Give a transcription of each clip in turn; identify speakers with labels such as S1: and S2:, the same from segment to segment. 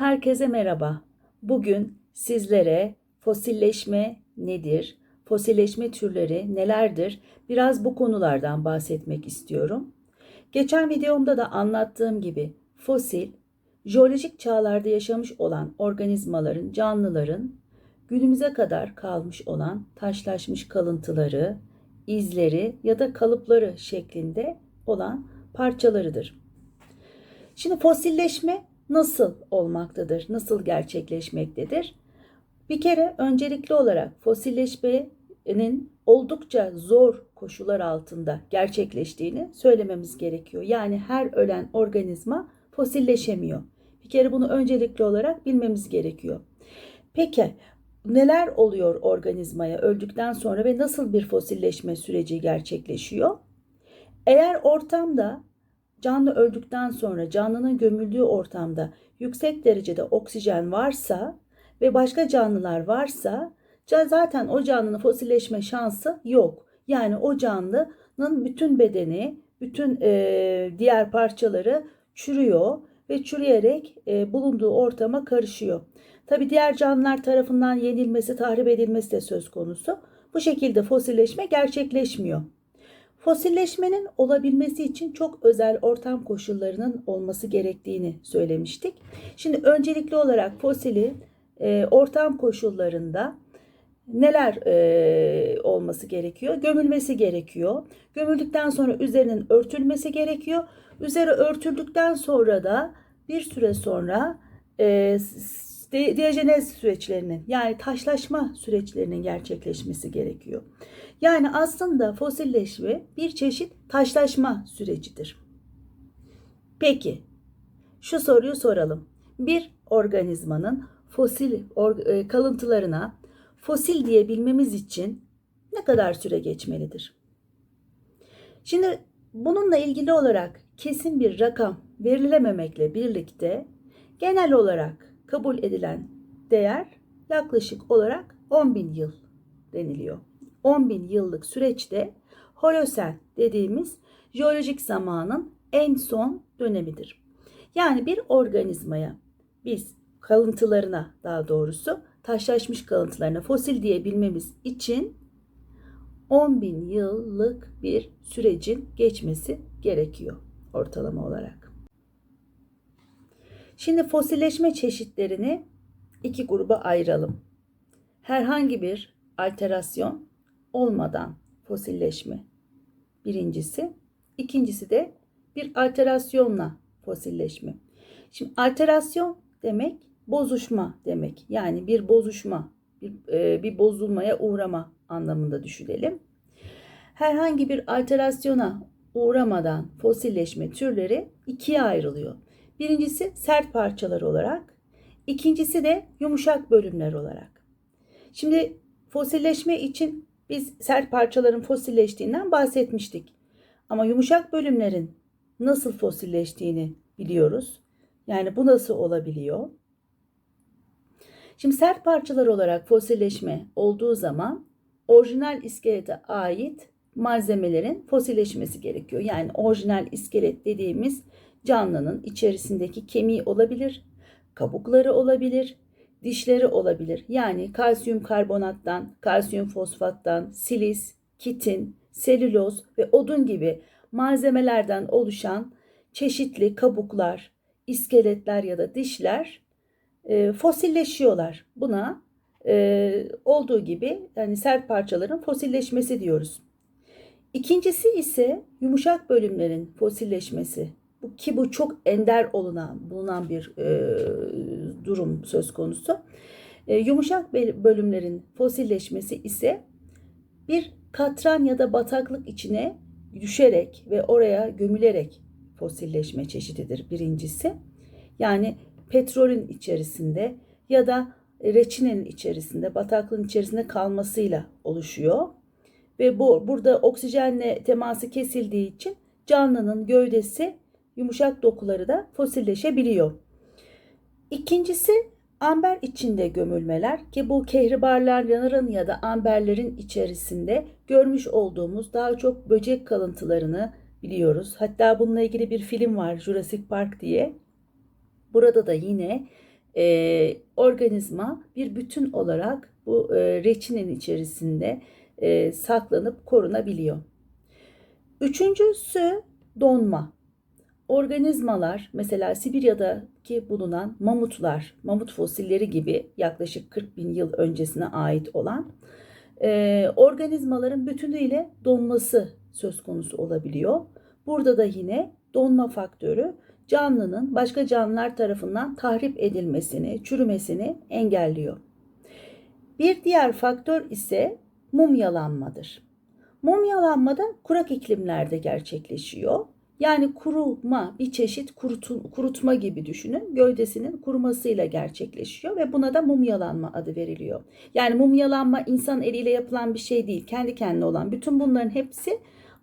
S1: Herkese merhaba. Bugün sizlere fosilleşme nedir, fosilleşme türleri nelerdir biraz bu konulardan bahsetmek istiyorum. Geçen videomda da anlattığım gibi fosil, jeolojik çağlarda yaşamış olan organizmaların, canlıların günümüze kadar kalmış olan taşlaşmış kalıntıları, izleri ya da kalıpları şeklinde olan parçalarıdır. Şimdi fosilleşme nasıl olmaktadır? Nasıl gerçekleşmektedir? Bir kere öncelikli olarak fosilleşmenin oldukça zor koşullar altında gerçekleştiğini söylememiz gerekiyor. Yani her ölen organizma fosilleşemiyor. Bir kere bunu öncelikli olarak bilmemiz gerekiyor. Peki neler oluyor organizmaya öldükten sonra ve nasıl bir fosilleşme süreci gerçekleşiyor? Eğer ortamda canlı öldükten sonra canlının gömüldüğü ortamda yüksek derecede oksijen varsa ve başka canlılar varsa zaten o canlının fosilleşme şansı yok. Yani o canlının bütün bedeni, bütün e, diğer parçaları çürüyor ve çürüyerek e, bulunduğu ortama karışıyor. Tabi diğer canlılar tarafından yenilmesi, tahrip edilmesi de söz konusu. Bu şekilde fosilleşme gerçekleşmiyor. Fosilleşmenin olabilmesi için çok özel ortam koşullarının olması gerektiğini söylemiştik. Şimdi öncelikli olarak fosili e, ortam koşullarında neler e, olması gerekiyor? Gömülmesi gerekiyor. Gömüldükten sonra üzerinin örtülmesi gerekiyor. Üzeri örtüldükten sonra da bir süre sonra e, diyajenez süreçlerinin yani taşlaşma süreçlerinin gerçekleşmesi gerekiyor. Yani aslında fosilleşme bir çeşit taşlaşma sürecidir. Peki şu soruyu soralım. Bir organizmanın fosil or, e, kalıntılarına fosil diyebilmemiz için ne kadar süre geçmelidir? Şimdi bununla ilgili olarak kesin bir rakam verilememekle birlikte genel olarak kabul edilen değer yaklaşık olarak 10 bin yıl deniliyor. 10 bin yıllık süreçte Holosen dediğimiz jeolojik zamanın en son dönemidir. Yani bir organizmaya biz kalıntılarına daha doğrusu taşlaşmış kalıntılarına fosil diyebilmemiz için 10 bin yıllık bir sürecin geçmesi gerekiyor ortalama olarak. Şimdi fosilleşme çeşitlerini iki gruba ayıralım. Herhangi bir alterasyon olmadan fosilleşme birincisi. İkincisi de bir alterasyonla fosilleşme. Şimdi alterasyon demek bozuşma demek. Yani bir bozuşma, bir, e, bir bozulmaya uğrama anlamında düşünelim. Herhangi bir alterasyona uğramadan fosilleşme türleri ikiye ayrılıyor. Birincisi sert parçalar olarak, ikincisi de yumuşak bölümler olarak. Şimdi fosilleşme için biz sert parçaların fosilleştiğinden bahsetmiştik. Ama yumuşak bölümlerin nasıl fosilleştiğini biliyoruz. Yani bu nasıl olabiliyor? Şimdi sert parçalar olarak fosilleşme olduğu zaman orijinal iskelete ait malzemelerin fosilleşmesi gerekiyor. Yani orijinal iskelet dediğimiz canlının içerisindeki kemiği olabilir, kabukları olabilir, dişleri olabilir. Yani kalsiyum karbonattan, kalsiyum fosfattan, silis, kitin, selüloz ve odun gibi malzemelerden oluşan çeşitli kabuklar, iskeletler ya da dişler e, fosilleşiyorlar. Buna e, olduğu gibi yani sert parçaların fosilleşmesi diyoruz. İkincisi ise yumuşak bölümlerin fosilleşmesi. Ki bu çok ender olunan, bulunan bir e, durum söz konusu. E, yumuşak bölümlerin fosilleşmesi ise bir katran ya da bataklık içine düşerek ve oraya gömülerek fosilleşme çeşididir birincisi. Yani petrolün içerisinde ya da reçinenin içerisinde, bataklığın içerisinde kalmasıyla oluşuyor. Ve bu burada oksijenle teması kesildiği için canlının gövdesi yumuşak dokuları da fosilleşebiliyor. İkincisi amber içinde gömülmeler ki bu kehribarların ya da amberlerin içerisinde görmüş olduğumuz daha çok böcek kalıntılarını biliyoruz. Hatta bununla ilgili bir film var Jurassic Park diye. Burada da yine e, organizma bir bütün olarak bu e, reçinin içerisinde e, saklanıp korunabiliyor. Üçüncüsü donma. Organizmalar mesela Sibirya'daki bulunan mamutlar, mamut fosilleri gibi yaklaşık 40 bin yıl öncesine ait olan e, organizmaların bütünüyle donması söz konusu olabiliyor. Burada da yine donma faktörü canlının başka canlılar tarafından tahrip edilmesini, çürümesini engelliyor. Bir diğer faktör ise mumyalanmadır. Mumyalanma da kurak iklimlerde gerçekleşiyor. Yani kuruma bir çeşit kurutma gibi düşünün. Gövdesinin kurumasıyla gerçekleşiyor ve buna da mumyalanma adı veriliyor. Yani mumyalanma insan eliyle yapılan bir şey değil. Kendi kendine olan bütün bunların hepsi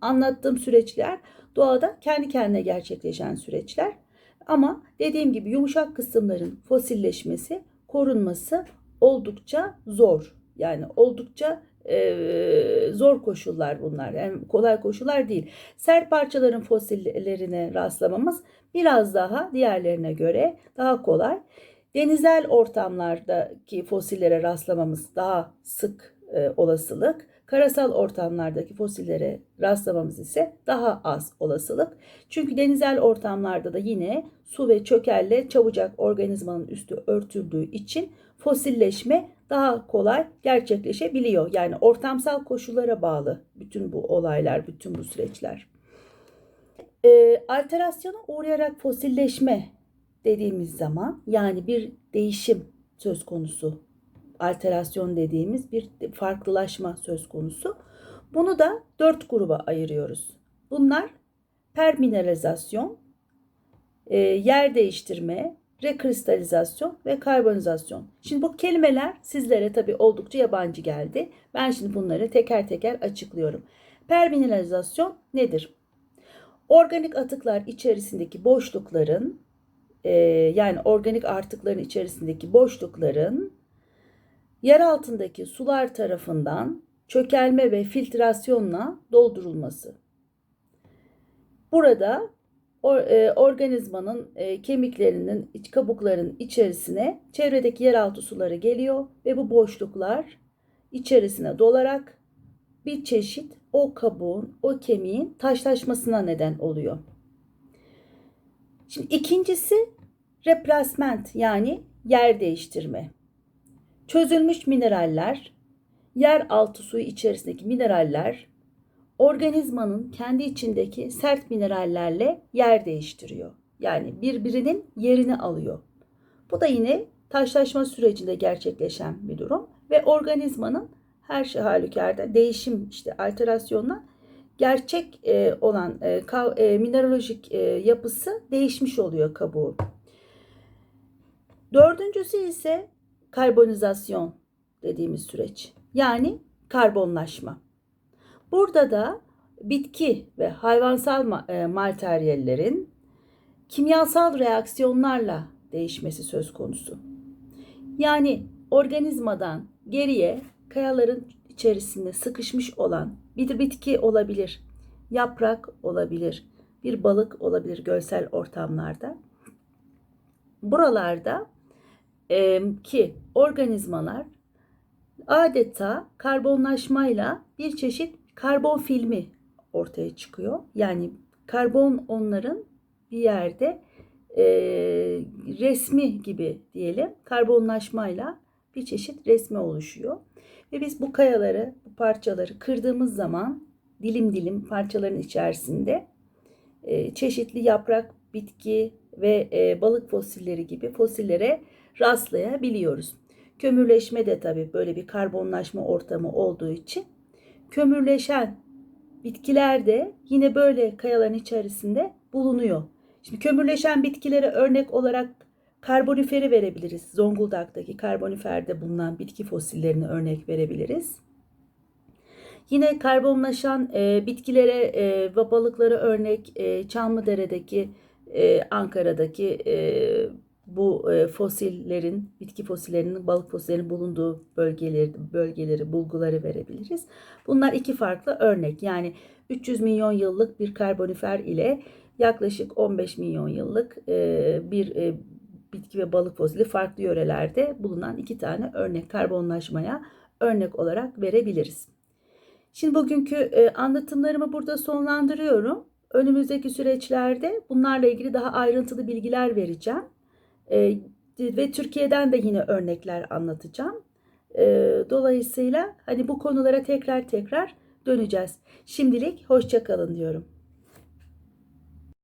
S1: anlattığım süreçler doğada kendi kendine gerçekleşen süreçler. Ama dediğim gibi yumuşak kısımların fosilleşmesi, korunması oldukça zor. Yani oldukça zor koşullar bunlar. Yani kolay koşullar değil. Sert parçaların fosillerine rastlamamız biraz daha diğerlerine göre daha kolay. Denizel ortamlardaki fosillere rastlamamız daha sık olasılık. Karasal ortamlardaki fosillere rastlamamız ise daha az olasılık. Çünkü denizel ortamlarda da yine su ve çökelle çabucak organizmanın üstü örtüldüğü için fosilleşme daha kolay gerçekleşebiliyor. Yani ortamsal koşullara bağlı bütün bu olaylar, bütün bu süreçler. E, alterasyona uğrayarak fosilleşme dediğimiz zaman yani bir değişim söz konusu. Alterasyon dediğimiz bir farklılaşma söz konusu. Bunu da dört gruba ayırıyoruz. Bunlar permineralizasyon, e, yer değiştirme, rekristalizasyon ve karbonizasyon. Şimdi bu kelimeler sizlere tabii oldukça yabancı geldi. Ben şimdi bunları teker teker açıklıyorum. Permineralizasyon nedir? Organik atıklar içerisindeki boşlukların e, yani organik artıkların içerisindeki boşlukların yer altındaki sular tarafından çökelme ve filtrasyonla doldurulması. Burada e, organizmanın e, kemiklerinin iç kabukların içerisine çevredeki yeraltı suları geliyor ve bu boşluklar içerisine dolarak bir çeşit o kabuğun, o kemiğin taşlaşmasına neden oluyor. Şimdi ikincisi replasment yani yer değiştirme. Çözülmüş mineraller, yer altı suyu içerisindeki mineraller organizmanın kendi içindeki sert minerallerle yer değiştiriyor. Yani birbirinin yerini alıyor. Bu da yine taşlaşma sürecinde gerçekleşen bir durum ve organizmanın her şey halükarda değişim işte alterasyonla gerçek e, olan e, ka, e, mineralojik e, yapısı değişmiş oluyor kabuğu. Dördüncüsü ise karbonizasyon dediğimiz süreç. Yani karbonlaşma. Burada da bitki ve hayvansal e, materyallerin kimyasal reaksiyonlarla değişmesi söz konusu. Yani organizmadan geriye kayaların içerisinde sıkışmış olan bir bitki olabilir, yaprak olabilir, bir balık olabilir görsel ortamlarda. Buralarda ki organizmalar adeta karbonlaşmayla bir çeşit karbon filmi ortaya çıkıyor. Yani karbon onların bir yerde e, resmi gibi diyelim karbonlaşmayla bir çeşit resmi oluşuyor. Ve biz bu kayaları, bu parçaları kırdığımız zaman dilim dilim parçaların içerisinde e, çeşitli yaprak, bitki ve e, balık fosilleri gibi fosillere rastlayabiliyoruz. Kömürleşme de tabii böyle bir karbonlaşma ortamı olduğu için kömürleşen bitkiler de yine böyle kayaların içerisinde bulunuyor. Şimdi kömürleşen bitkilere örnek olarak karboniferi verebiliriz. Zonguldak'taki karboniferde bulunan bitki fosillerini örnek verebiliriz. Yine karbonlaşan e, bitkilere e, ve balıklara örnek e, Çamlıdere'deki, e, Ankara'daki e, bu e, fosillerin, bitki fosillerinin, balık fosillerinin bulunduğu bölgeleri, bölgeleri, bulguları verebiliriz. Bunlar iki farklı örnek. Yani 300 milyon yıllık bir karbonifer ile yaklaşık 15 milyon yıllık e, bir e, bitki ve balık fosili farklı yörelerde bulunan iki tane örnek karbonlaşmaya örnek olarak verebiliriz. Şimdi bugünkü anlatımlarımı burada sonlandırıyorum. Önümüzdeki süreçlerde bunlarla ilgili daha ayrıntılı bilgiler vereceğim. E, ve Türkiye'den de yine örnekler anlatacağım. E, dolayısıyla hani bu konulara tekrar tekrar döneceğiz. Şimdilik hoşça kalın diyorum.